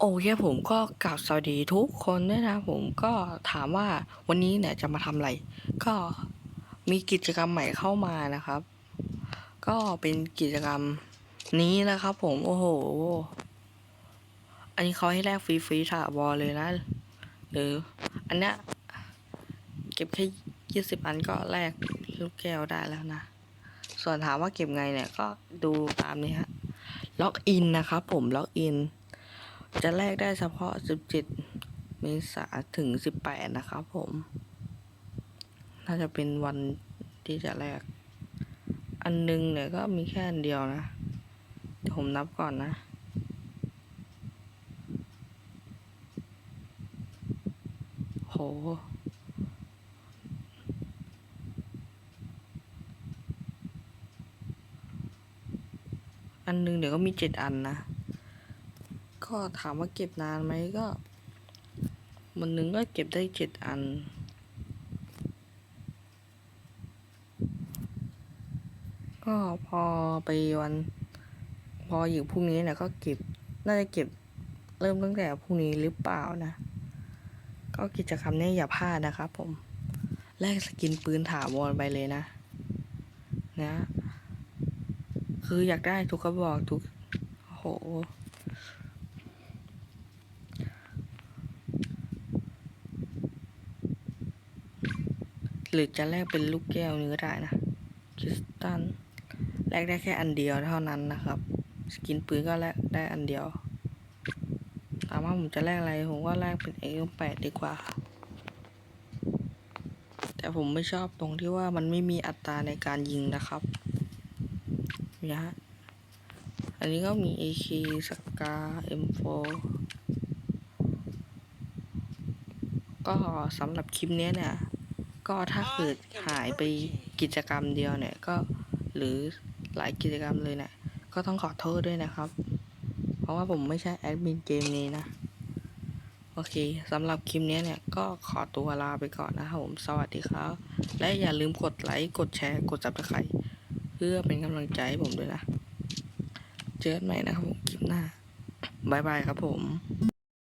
โอเคผมก็กล่าวสวัสดีทุกคนด้วยนะผมก็ถามว่าวันนี้เนี่ยจะมาทำอะไร ก็มีกิจกรรมใหม่เข้ามานะครับ ก็เป็นกิจกรรมนี้นะครับ ผมโอ้โห อันนี้เขาให้แลกฟรีๆถาวรเลยนะ หรือ อันเนี้ยเก็บแค่ยี่สิบอันก็แลกลูกแก้วได้แล้วนะ ส่วนถามว่าเก็บไงเนี่ยก็ดูตามนี้ฮะล็อกอินนะครับผมล็อกอิน จะแลกได้เฉพาะ 17 เมษาถึง 18 นะครับผม น่าจะเป็นวันที่จะแลก อันหนึงเนี่ยก็มีแค่อันเดียวนะเดี๋ยวผมนับก่อนนะโหอันหนึงเดี๋ยวก็มีเจ็ดอันนะ ก็ถามว่าเก็บนานไหมก็วันหนึ่งก็เก็บได้เจ็ดอัน ก็พอไปวัน พออยู่พรุ่งนี้เนี่ยก็เก็บน่าจะเก็บเริ่มตั้งแต่พรุ่งนี้หรือเปล่านะ ก็กิจกรรมนี้อย่าพลาดนะครับผม แลกสกินปืนถาวรไปเลยนะ นะ คืออยากได้ทุกกระบอกทุกโอ้โห หรือจะแลกเป็นลูกแก้วนี้ก็ได้นะคริสตัลแลกได้แค่อันเดียวเท่านั้นนะครับ สกินปืนก็แลกได้อันเดียวถามว่าผมจะแลกอะไรผมก็แลกเป็น X8 ดีกว่า แต่ผมไม่ชอบตรงที่ว่ามันไม่มีอัตราในการยิงนะครับนี่ฮะอันนี้ก็มี AK สกา M4 ก็สำหรับคลิปนี้เนี่ย ก็ถ้าเกิดหายไปกิจกรรมเดียวเนี่ยก็หรือหลายกิจกรรมเลยเนี่ยก็ต้องขอโทษด้วยนะครับ เพราะว่าผมไม่ใช่แอดมินเกมนี้นะ โอเคสำหรับคลิปนี้เนี่ยก็ขอตัวลาไปก่อนนะครับผมสวัสดีครับ และอย่าลืมกดไลค์กดแชร์กด subscribe เพื่อเป็นกำลังใจให้ผมด้วยนะ เจอกันใหม่นะครับผมคลิปหน้าบายบายครับผม